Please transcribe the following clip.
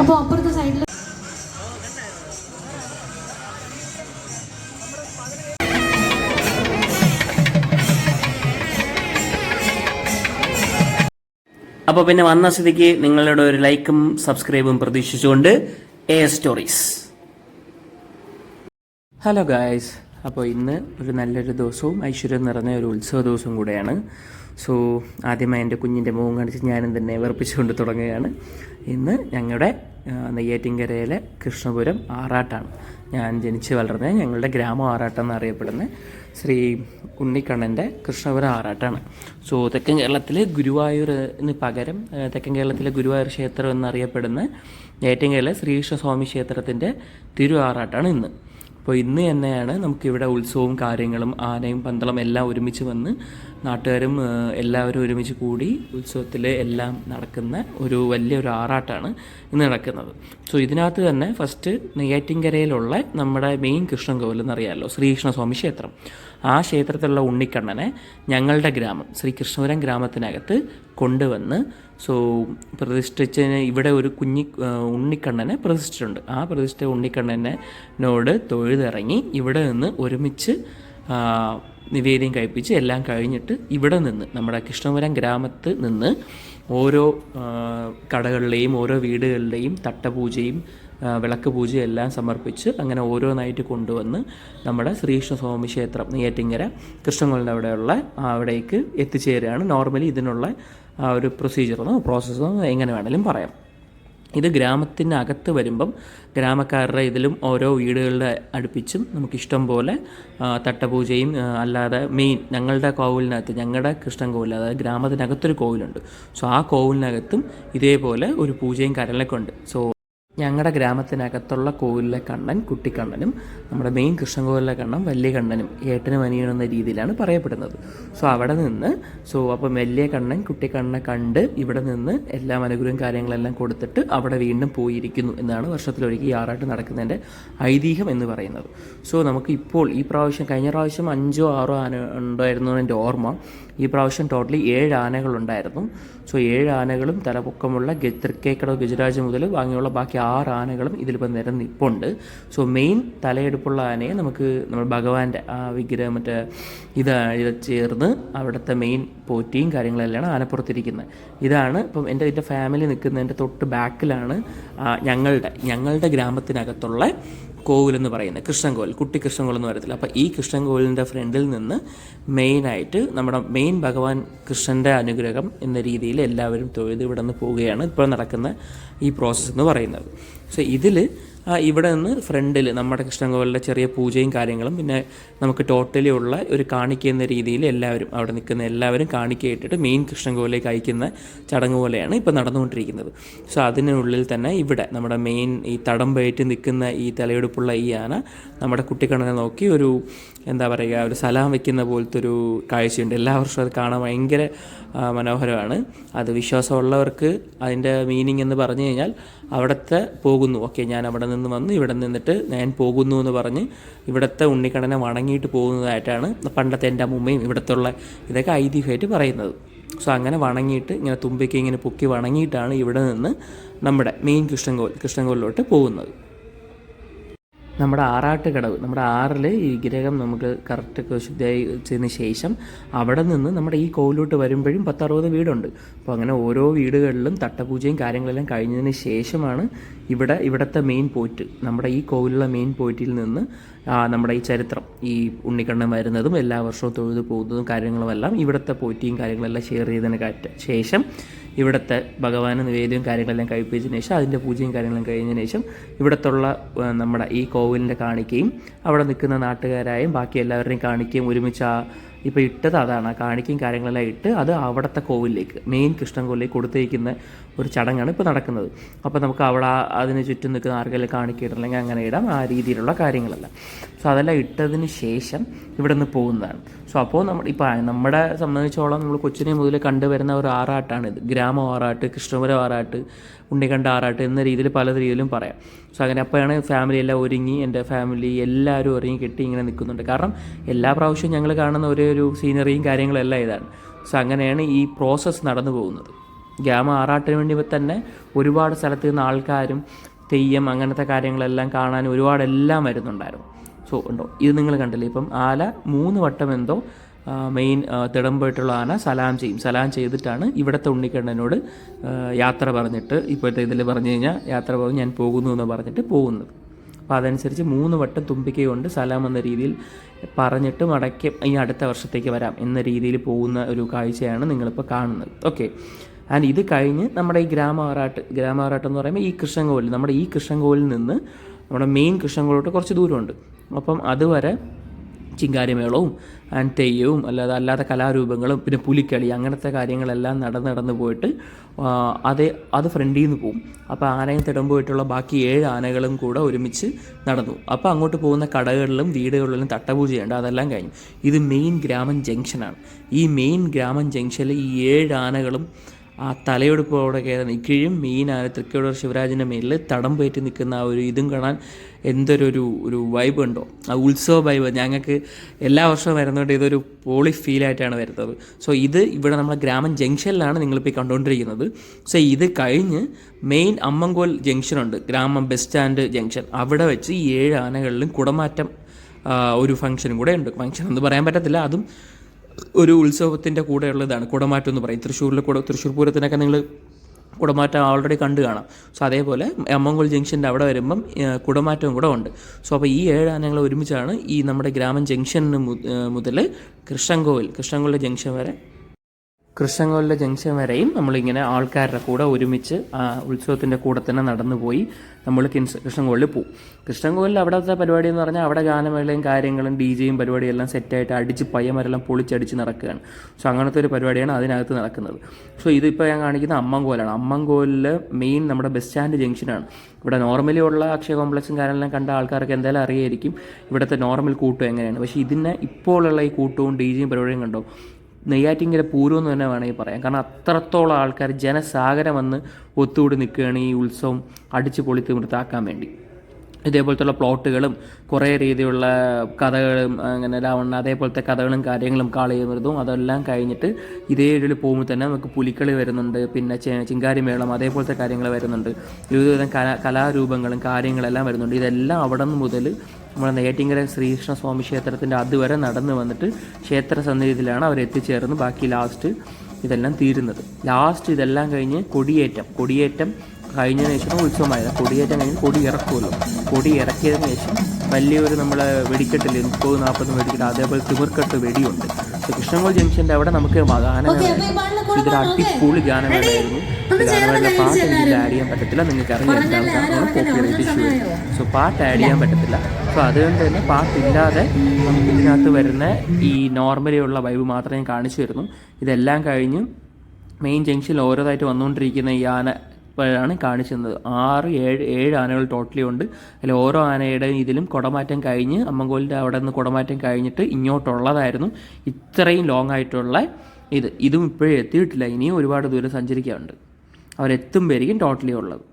അപ്പോൾ അപ്പുറത്തെ സൈഡിൽ അപ്പോൾ പിന്നെ വന്ന സ്ഥിതിക്ക് നിങ്ങളുടെ ഒരു ലൈക്കും സബ്സ്ക്രൈബും പ്രതീക്ഷിച്ചുകൊണ്ട് എ സ്റ്റോറീസ് ഹലോ ഗായ്സ് അപ്പോൾ ഇന്ന് ഒരു നല്ലൊരു ദിവസവും ഐശ്വര്യം നിറഞ്ഞ ഒരു ഉത്സവ ദിവസവും കൂടെയാണ്. സോ ആദ്യമായി എന്റെ കുഞ്ഞിന്റെ മുഖം കാണിച്ച് ഞാനും തന്നെ വിറപ്പിച്ചുകൊണ്ട് തുടങ്ങുകയാണ്. ഇന്ന് ഞങ്ങളുടെ നെയ്യാറ്റിൻകരയിലെ കൃഷ്ണപുരം ആറാട്ടാണ്. ഞാൻ ജനിച്ച് വളർന്ന ഞങ്ങളുടെ ഗ്രാമം ആറാട്ടം എന്നറിയപ്പെടുന്ന ശ്രീ ഉണ്ണിക്കണ്ണന്റെ കൃഷ്ണപുരം ആറാട്ടാണ്. സോ തെക്കൻ കേരളത്തിലെ ഗുരുവായൂരിന് പകരം തെക്കൻ കേരളത്തിലെ ഗുരുവായൂർ ക്ഷേത്രം എന്നറിയപ്പെടുന്ന നെയ്യാറ്റിൻകരയിലെ ശ്രീകൃഷ്ണസ്വാമി ക്ഷേത്രത്തിന്റെ തിരു ആറാട്ടാണ് ഇന്ന്. അപ്പോൾ ഇന്ന് തന്നെയാണ് നമുക്കിവിടെ ഉത്സവവും കാര്യങ്ങളും ആനയും പന്തളം എല്ലാം ഒരുമിച്ച് വന്ന് നാട്ടുകാരും എല്ലാവരും ഒരുമിച്ച് കൂടി ഉത്സവത്തിൽ എല്ലാം നടക്കുന്ന ഒരു വലിയ ഒരു ആറാട്ടാണ് ഇന്ന് നടക്കുന്നത്. സോ ഇതിനകത്ത് തന്നെ ഫസ്റ്റ് നെയ്യാറ്റിൻകരയിലുള്ള നമ്മുടെ മെയിൻ കൃഷ്ണൻ കോവിൽ എന്നറിയാമല്ലോ ശ്രീകൃഷ്ണസ്വാമി ക്ഷേത്രം. ആ ക്ഷേത്രത്തിലുള്ള ഉണ്ണിക്കണ്ണനെ ഞങ്ങളുടെ ഗ്രാമം ശ്രീ കൃഷ്ണപുരം ഗ്രാമത്തിനകത്ത് കൊണ്ടുവന്ന് സോ പ്രതിഷ്ഠിച്ചതിന് ഇവിടെ ഒരു കുഞ്ഞി ഉണ്ണിക്കണ്ണനെ പ്രതിഷ്ഠിച്ചിട്ടുണ്ട്. ആ പ്രതിഷ്ഠ ഉണ്ണിക്കണ്ണനോട് തൊഴുതിറങ്ങി ഇവിടെ നിന്ന് ഒരുമിച്ച് നിവേദ്യം കഴിപ്പിച്ച് എല്ലാം കഴിഞ്ഞിട്ട് ഇവിടെ നിന്ന് നമ്മുടെ കൃഷ്ണപുരം ഗ്രാമത്ത് നിന്ന് ഓരോ കടകളിലെയും ഓരോ വീടുകളിലെയും തട്ടപൂജയും വിളക്ക് പൂജയും എല്ലാം സമർപ്പിച്ച് അങ്ങനെ ഓരോന്നായിട്ട് കൊണ്ടുവന്ന് നമ്മുടെ ശ്രീകൃഷ്ണസ്വാമി ക്ഷേത്രം നെയ്യാറ്റിങ്ങര കൃഷ്ണങ്ങളുടെ അവിടെയുള്ള അവിടേക്ക് എത്തിച്ചേരുകയാണ് നോർമലി ഇതിനുള്ള ഒരു പ്രൊസീജിയറെന്നോ പ്രോസസ്സോ എങ്ങനെ വേണമെങ്കിലും പറയാം. ഇത് ഗ്രാമത്തിനകത്ത് വരുമ്പം ഗ്രാമക്കാരുടെ ഇതിലും ഓരോ വീടുകളുടെ അടുപ്പിച്ചും നമുക്കിഷ്ടം പോലെ തട്ടപൂജയും അല്ലാതെ മെയിൻ ഞങ്ങളുടെ കോവിലിനകത്ത് ഞങ്ങളുടെ കൃഷ്ണൻ കോവിൽ അതായത് ഗ്രാമത്തിനകത്തൊരു കോവിലുണ്ട്. സോ ആ കോവിലിനകത്തും ഇതേപോലെ ഒരു പൂജയും കരലൊക്കെ ഉണ്ട്. സോ ഞങ്ങളുടെ ഗ്രാമത്തിനകത്തുള്ള കോവിലിലെ കണ്ണൻ കുട്ടിക്കണ്ണനും നമ്മുടെ മെയിൻ കൃഷ്ണൻകോവിലിലെ കണ്ണൻ വലിയ കണ്ണനും ഏട്ടനും അനിയനും രീതിയിലാണ് പറയപ്പെടുന്നത്. സോ അവിടെ നിന്ന് സോ അപ്പം വലിയ കണ്ണൻ കുട്ടിക്കണ്ണനെ കണ്ട് ഇവിടെ നിന്ന് എല്ലാ അനുഗ്രഹവും കാര്യങ്ങളെല്ലാം കൊടുത്തിട്ട് അവിടെ വീണ്ടും പോയിരിക്കുന്നു എന്നാണ് വർഷത്തിലൊരിക്കൽ ആറാട്ട് നടക്കുന്നതിന്റെ ഐതിഹ്യം എന്ന് പറയുന്നത്. സോ നമുക്ക് ഇപ്പോൾ ഈ പ്രാവശ്യം കഴിഞ്ഞ പ്രാവശ്യം അഞ്ചോ ആറോ ആന ഉണ്ടായിരുന്നു എന്റെ ഓർമ്മ. ഈ പ്രാവശ്യം ടോട്ടലി ഏഴ് ആനകളുണ്ടായിരുന്നു. സോ ഏഴ് ആനകളും തലപൊക്കമുള്ള തൃക്കേക്കട ഗജരാജ് മുതൽ വാങ്ങിയുള്ള ബാക്കി ആറ് ആനകളും ഇതിലിപ്പോൾ നിരന്നിപ്പുണ്ട് സോ മെയിൻ തലയെടുപ്പുള്ള ആനയെ നമുക്ക് നമ്മൾ ഭഗവാന്റെ ആ വിഗ്രഹം മറ്റേ ഇത് ചേർന്ന് അവിടുത്തെ മെയിൻ പോറ്റിയും കാര്യങ്ങളെല്ലാം ആനപ്പുറത്തിരിക്കുന്നത് ഇതാണ് ഇപ്പം എന്റെ എന്റെ ഫാമിലി നിൽക്കുന്നതിന്റെ തൊട്ട് ബാക്കിലാണ് ഞങ്ങളുടെ ഞങ്ങളുടെ ഗ്രാമത്തിനകത്തുള്ള കോവിൽ എന്ന് പറയുന്നത് കൃഷ്ണൻകോവിൽ കുട്ടി കൃഷ്ണൻകോൽ എന്ന് പറയത്തില്ല. അപ്പോൾ ഈ കൃഷ്ണൻകോവിലിന്റെ ഫ്രണ്ടിൽ നിന്ന് മെയിനായിട്ട് നമ്മുടെ മെയിൻ ഭഗവാൻ കൃഷ്ണന്റെ അനുഗ്രഹം എന്ന രീതിയിൽ എല്ലാവരും തൊഴുത് ഇവിടെ നിന്ന് പോവുകയാണ് ഇപ്പോൾ നടക്കുന്ന ഈ പ്രോസസ്സ് എന്ന് പറയുന്നത്. സോ ഇതിൽ ഇവിടെ നിന്ന് ഫ്രണ്ടിൽ നമ്മുടെ കൃഷ്ണൻകോവിലിന്റെ ചെറിയ പൂജയും കാര്യങ്ങളും പിന്നെ നമുക്ക് ടോട്ടലി ഉള്ള ഒരു കാണിക്കുന്ന രീതിയിൽ എല്ലാവരും അവിടെ നിൽക്കുന്ന എല്ലാവരും കാണിക്കയിട്ടിട്ട് മെയിൻ കൃഷ്ണൻകോവിലേക്ക് അയക്കുന്ന ചടങ്ങ് പോലെയാണ് ഇപ്പോൾ നടന്നുകൊണ്ടിരിക്കുന്നത്. സോ അതിനുള്ളിൽ തന്നെ ഇവിടെ നമ്മുടെ മെയിൻ ഈ തടം പയറ്റി നിൽക്കുന്ന ഈ തലയെടുപ്പുള്ള ഈ ആന നമ്മുടെ കുട്ടിക്കണനെ നോക്കി ഒരു എന്താ പറയുക ഒരു സലാം വയ്ക്കുന്ന പോലത്തെ ഒരു കാഴ്ചയുണ്ട്. എല്ലാ വർഷവും അത് കാണാൻ ഭയങ്കര മനോഹരമാണ്. അത് വിശ്വാസമുള്ളവർക്ക് അതിന്റെ മീനിങ് എന്ന് പറഞ്ഞു കഴിഞ്ഞാൽ അവിടുത്തെ പോകുന്നു. ഓക്കെ ഞാൻ അവിടെ നിന്ന് വന്ന് ഇവിടെ നിന്നിട്ട് ഞാൻ പോകുന്നു എന്ന് പറഞ്ഞ് ഇവിടുത്തെ ഉണ്ണിക്കണ്ണനെ വണങ്ങിയിട്ട് പോകുന്നതായിട്ടാണ് പണ്ടത്തെ എന്റെ അമ്മൂമ്മയും ഇവിടുത്തെ ഉള്ള ഇതൊക്കെ ഐതിഹ്യമായിട്ട് പറയുന്നത്. സോ അങ്ങനെ വണങ്ങിയിട്ട് ഇങ്ങനെ തുമ്പിക്ക് ഇങ്ങനെ പൊക്കി വണങ്ങിയിട്ടാണ് ഇവിടെ നിന്ന് നമ്മുടെ മെയിൻ കൃഷ്ണൻകോവിൽ കൃഷ്ണൻകോവിലോട്ട് പോകുന്നത്. നമ്മുടെ ആറാട്ട് കടവ് നമ്മുടെ ആറിൽ ഈ വിഗ്രഹം നമുക്ക് കറക്റ്റ് ശുദ്ധിയായി ചെയ്തതിന് ശേഷം അവിടെ നിന്ന് നമ്മുടെ ഈ കോവിലോട്ട് വരുമ്പോഴും പത്തറുപത് വീടുണ്ട്. അപ്പോൾ അങ്ങനെ ഓരോ വീടുകളിലും തട്ടപൂജയും കാര്യങ്ങളെല്ലാം കഴിഞ്ഞതിന് ശേഷമാണ് ഇവിടെ ഇവിടുത്തെ മെയിൻ പോയിറ്റ് നമ്മുടെ ഈ കോവിലുള്ള മെയിൻ പോയിറ്റിൽ നിന്ന് നമ്മുടെ ഈ ചരിത്രം ഈ ഉണ്ണിക്കണ്ണൻ വരുന്നതും എല്ലാ വർഷവും തൊഴുതു പോകുന്നതും കാര്യങ്ങളുമെല്ലാം ഇവിടുത്തെ പോയിറ്റിയും കാര്യങ്ങളെല്ലാം ഷെയർ ചെയ്തതിന് ശേഷം ഇവിടുത്തെ ഭഗവാന് നിവേദ്യവും കാര്യങ്ങളെല്ലാം കഴിപ്പിച്ചതിന് ശേഷം അതിന്റെ പൂജയും കാര്യങ്ങളും കഴിഞ്ഞതിന് ശേഷം ഇവിടത്തുള്ള നമ്മുടെ ഈ കോവിലിന്റെ കാണിക്കുകയും അവിടെ നിൽക്കുന്ന നാട്ടുകാരായും ബാക്കി എല്ലാവരുടെയും കാണിക്കുകയും ഒരുമിച്ച് ആ ഇപ്പോൾ ഇട്ടത് അതാണ്. കാണിക്കും കാര്യങ്ങളെല്ലാം ഇട്ട് അത് അവിടുത്തെ കോവിലേക്ക് മെയിൻ കൃഷ്ണൻ കോവിലേക്ക് കൊടുത്തേക്കുന്ന ഒരു ചടങ്ങാണ് ഇപ്പോൾ നടക്കുന്നത്. അപ്പോൾ നമുക്ക് അവിടെ അതിന് ചുറ്റും നിൽക്കുന്ന ആർക്കെല്ലാം കാണിക്കയിടം അല്ലെങ്കിൽ അങ്ങനെ ഇടാം ആ രീതിയിലുള്ള കാര്യങ്ങളെല്ലാം. സോ അതെല്ലാം ഇട്ടതിന് ശേഷം ഇവിടെ നിന്ന് പോകുന്നതാണ്. സോ അപ്പോൾ നമ്മൾ ഇപ്പോൾ നമ്മുടെ സംബന്ധിച്ചോളം നമ്മൾ കൊച്ചിനെ മുതൽ കണ്ടുവരുന്ന ഒരു ആറാട്ടാണ് ഇത് ഗ്രാമ ആറാട്ട് കൃഷ്ണപുരം ആറാട്ട് ഉണ്ണിക്കണ്ട ആറാട്ട് എന്ന രീതിയിൽ പല രീതിയിലും പറയാം. സോ അങ്ങനെ അപ്പോഴാണ് ഫാമിലി എല്ലാം ഒരുങ്ങി എന്റെ ഫാമിലി എല്ലാവരും ഒരുങ്ങി കെട്ടി ഇങ്ങനെ നിൽക്കുന്നുണ്ട്. കാരണം എല്ലാ പ്രാവശ്യവും ഞങ്ങൾ കാണുന്ന ഒരേ ഒരു സീനറിയും കാര്യങ്ങളെല്ലാം ഇതാണ്. സോ അങ്ങനെയാണ് ഈ പ്രോസസ്സ് നടന്നു പോകുന്നത്. ഗ്യാമ ആറാട്ടിന് വേണ്ടി തന്നെ ഒരുപാട് സ്ഥലത്ത് നിന്ന് ആൾക്കാരും തെയ്യം അങ്ങനത്തെ കാര്യങ്ങളെല്ലാം കാണാൻ ഒരുപാട് എല്ലാം വരുന്നുണ്ടായിരുന്നു. സോ ഉണ്ടോ? ഇത് നിങ്ങൾ കണ്ടില്ലേ? ഇപ്പം ആല മൂന്ന് വട്ടം എന്തോ മെയിൻ തിടമ്പോയിട്ടുള്ള ആന സലാം ചെയ്യും. സലാം ചെയ്തിട്ടാണ് ഇവിടുത്തെ ഉണ്ണിക്കണ്ണനോട് യാത്ര പറഞ്ഞിട്ട് ഇപ്പോഴത്തെ ഇതിൽ പറഞ്ഞു കഴിഞ്ഞാൽ യാത്ര പറഞ്ഞ് ഞാൻ പോകുന്നു എന്ന് പറഞ്ഞിട്ട് പോകുന്നത്. അപ്പോൾ അതനുസരിച്ച് മൂന്ന് വട്ടം തുമ്പിക്കൈ സലാം എന്ന രീതിയിൽ പറഞ്ഞിട്ട് മടക്കി ഈ അടുത്ത വർഷത്തേക്ക് വരാം എന്ന രീതിയിൽ പോകുന്ന ഒരു കാഴ്ചയാണ് നിങ്ങളിപ്പോൾ കാണുന്നത്. ഓക്കെ ആൻഡ് ഇത് കഴിഞ്ഞ് നമ്മുടെ ഈ ഗ്രാമവറാട്ട് ഗ്രാമവറാട്ട് എന്ന് പറയുമ്പോൾ ഈ കൃഷ്ണൻകോവിൽ നമ്മുടെ ഈ കൃഷ്ണൻകോവിലിൽ നിന്ന് നമ്മുടെ മെയിൻ കൃഷ്ണൻകോവിലോട്ട് കുറച്ച് ദൂരമുണ്ട്. അപ്പം അതുവരെ ചിങ്കാരിമേളവും ആൻഡ് തെയ്യവും അല്ലാതെ അല്ലാത്ത കലാരൂപങ്ങളും പിന്നെ പുലിക്കളി അങ്ങനത്തെ കാര്യങ്ങളെല്ലാം നടന്ന് നടന്ന് പോയിട്ട് അത് അതേ ഫ്രണ്ടിൽ നിന്ന് പോകും അപ്പോൾ ആനയും തിടമ്പോയിട്ടുള്ള ബാക്കി ഏഴ് ആനകളും കൂടെ ഒരുമിച്ച് നടന്നു. അപ്പോൾ അങ്ങോട്ട് പോകുന്ന കടകളിലും വീടുകളിലും തട്ടപൂജയുണ്ട്. അതെല്ലാം കഴിഞ്ഞു. ഇത് മെയിൻ ഗ്രാമം ജംഗ്ഷനാണ്. ഈ മെയിൻ ഗ്രാമം ജംഗ്ഷനിൽ ഈ ഏഴ് ആനകളും ആ തലയെടുപ്പോടെ കയറി നിൽക്കുകയും മെയിനാണ് തൃക്കോടൂർ ശിവരാജിന്റെ മേലിൽ തടം പേറ്റി നിൽക്കുന്ന ആ ഒരു ഇതും കാണാൻ എന്തൊരു ഒരു വൈബ് ഉണ്ടോ? ആ ഉത്സവ വൈബ് ഞങ്ങൾക്ക് എല്ലാ വർഷവും വരുന്നതുകൊണ്ട് ഇതൊരു പോളി ഫീലായിട്ടാണ് വരുന്നത്. സോ ഇത് ഇവിടെ നമ്മുടെ ഗ്രാമം ജംഗ്ഷനിലാണ് നിങ്ങളിപ്പോൾ കണ്ടുകൊണ്ടിരിക്കുന്നത്. സോ ഇത് കഴിഞ്ഞ് മെയിൻ അമ്മങ്കോൽ ജംഗ്ഷനുണ്ട് ഗ്രാമം ബസ് സ്റ്റാൻഡ് ജംഗ്ഷൻ. അവിടെ വെച്ച് ഈ ഏഴ് ആനകളിലും കുടമാറ്റം ഒരു ഫംഗ്ഷനും കൂടെ ഉണ്ട്. ഫംഗ്ഷൻ എന്ന് പറയാൻ പറ്റത്തില്ല. അതും ഒരു ഉത്സവത്തിന്റെ കൂടെയുള്ളതാണ് കുടമാറ്റം എന്ന് പറയും. തൃശ്ശൂരിലെ കൂടെ തൃശ്ശൂർ പൂരത്തിനൊക്കെ നിങ്ങൾ കുടമാറ്റം ഓൾറെഡി കണ്ടു കാണാം. സോ അതേപോലെ അമ്മങ്കോൾ ജംഗ്ഷന്റെ അവിടെ വരുമ്പം കുടമാറ്റവും കൂടെ ഉണ്ട്. സോ അപ്പോൾ ഈ ഏഴ് ആനകൾ ഒരുമിച്ചാണ് ഈ നമ്മുടെ ഗ്രാമം ജംഗ്ഷന് മുതൽ കൃഷ്ണൻകോവിൽ കൃഷ്ണൻകോവിലെ ജംഗ്ഷൻ വരെ കൃഷ്ണൻകോവിലെ ജംഗ്ഷൻ വരെയും നമ്മളിങ്ങനെ ആൾക്കാരുടെ കൂടെ ഒരുമിച്ച് ഉത്സവത്തിന്റെ കൂടെ തന്നെ നടന്നു പോയി നമ്മൾ കിൻസ് കൃഷ്ണൻകോവിലിൽ പോകും കൃഷ്ണൻകോവിലിൽ അവിടുത്തെ പരിപാടി എന്ന് പറഞ്ഞാൽ അവിടെ ഗാനമേളയും കാര്യങ്ങളും ഡി ജെയും പരിപാടിയും എല്ലാം സെറ്റായിട്ട് അടിച്ച് പയ്യമരെല്ലാം പൊളിച്ചടിച്ച് നടക്കുകയാണ്. സോ അങ്ങനത്തെ ഒരു പരിപാടിയാണ് അതിനകത്ത് നടക്കുന്നത്. സോ ഇതിപ്പോൾ ഞാൻ കാണിക്കുന്ന അമ്മങ്കോലാണ് അമ്മങ്കോലിൽ മെയിൻ നമ്മുടെ ബസ് സ്റ്റാൻഡ് ജംഗ്ഷനാണ്. ഇവിടെ നോർമലി ഉള്ള അക്ഷയ കോംപ്ലക്സും കാര്യങ്ങളെല്ലാം കണ്ട ആൾക്കാർക്ക് എന്തായാലും അറിയായിരിക്കും ഇവിടുത്തെ നോർമൽ കൂട്ടം എങ്ങനെയാണ്. പക്ഷേ ഇതിനെ ഇപ്പോഴുള്ള ഈ കൂട്ടവും ഡി ജെയും പരിപാടിയും കണ്ടോ? നെയ്യാറ്റിങ്കര പൂരം എന്ന് തന്നെ വേണമെങ്കിൽ പറയാം. കാരണം അത്രത്തോളം ആൾക്കാർ ജനസാഗരം വന്ന് ഒത്തുകൂടി നിൽക്കുകയാണ് ഈ ഉത്സവം അടിച്ചു പൊളിത്ത് വൃത്താക്കാൻ വേണ്ടി. ഇതേപോലത്തുള്ള പ്ലോട്ടുകളും കുറേ രീതിയിലുള്ള കഥകളും അങ്ങനെ രാവണ അതേപോലത്തെ കഥകളും കാര്യങ്ങളും കാളിയമൃതവും അതെല്ലാം കഴിഞ്ഞിട്ട് ഇതേ ഇതിൽ പോകുമ്പോൾ തന്നെ നമുക്ക് പുലിക്കളി വരുന്നുണ്ട് പിന്നെ ചിങ്കാരി ചിങ്കാരിമേളം അതേപോലത്തെ കാര്യങ്ങൾ വരുന്നുണ്ട്. വിവിധതരം കലാ കലാരൂപങ്ങളും കാര്യങ്ങളെല്ലാം വരുന്നുണ്ട്. ഇതെല്ലാം അവിടെ നിന്ന് മുതൽ നമ്മുടെ നെയ്യാറ്റിങ്കര ശ്രീകൃഷ്ണ സ്വാമി ക്ഷേത്രത്തിന്റെ അതുവരെ നടന്നു വന്നിട്ട് ക്ഷേത്ര സന്നിധിയിലാണ് അവർ എത്തിച്ചേർന്ന് ബാക്കി ലാസ്റ്റ് ഇതെല്ലാം തീരുന്നത്. ലാസ്റ്റ് ഇതെല്ലാം കഴിഞ്ഞ് കൊടിയേറ്റം. കൊടിയേറ്റം കഴിഞ്ഞതിന് ശേഷം ഉത്സവമായത്. കൊടിയേറ്റം കഴിഞ്ഞ് കൊടി ഇറക്കുമല്ലോ. കൊടി ഇറക്കിയതിന് ശേഷം വലിയൊരു നമ്മളെ വെടിക്കെട്ടിൽ മുപ്പത് നാൽപ്പത് വെടിക്കെട്ട് അതേപോലെ തിമിർക്കെട്ട് വെടിയുണ്ട്. കൃഷ്ണൻകോൾ ജംഗ്ഷന്റെ അവിടെ നമുക്ക് ഗാനമേള ഇതൊരു അടിപൊളി ഗാനമേളയായിരുന്നു. ഗാനമേളയുടെ ഗാനമേള പാട്ട് എനിക്ക് ആഡ് ചെയ്യാൻ പറ്റത്തില്ല. നിങ്ങൾക്ക് അറിയാം എന്താണ് കോപ്പിറൈറ്റ് ഇഷ്യൂ സോ പാട്ട് ആഡ് ചെയ്യാൻ പറ്റത്തില്ല. സോ അതുകൊണ്ട് തന്നെ പാട്ടില്ലാതെ നമുക്ക് ഇതിനകത്ത് വരുന്ന ഈ നോർമലിയുള്ള വൈബ് മാത്രമേ കാണിച്ചു വരുന്നു ഇതെല്ലാം കഴിഞ്ഞ് മെയിൻ ജംഗ്ഷനിൽ ഓരോതായിട്ട് വന്നുകൊണ്ടിരിക്കുന്ന ഈ ആന ആണ് കാണിച്ചിരുന്നത്. ആറ് ഏഴ് ഏഴ് ആനകൾ ടോട്ടലി ഉണ്ട്. അതിൽ ഓരോ ആനയുടെ ഇതിലും കുടമാറ്റം കഴിഞ്ഞ് അമ്മങ്കോലിന്റെ അവിടെ നിന്ന് കുടമാറ്റം കഴിഞ്ഞിട്ട് ഇങ്ങോട്ടുള്ളതായിരുന്നു ഇത്രയും ലോങ് ആയിട്ടുള്ള ഇത്. ഇതും ഇപ്പോഴും എത്തിയിട്ടില്ല. ഇനിയും ഒരുപാട് ദൂരം സഞ്ചരിക്കാറുണ്ട് അവരെത്തുമ്പോഴായിരിക്കും ടോട്ടലി ഉള്ളത്.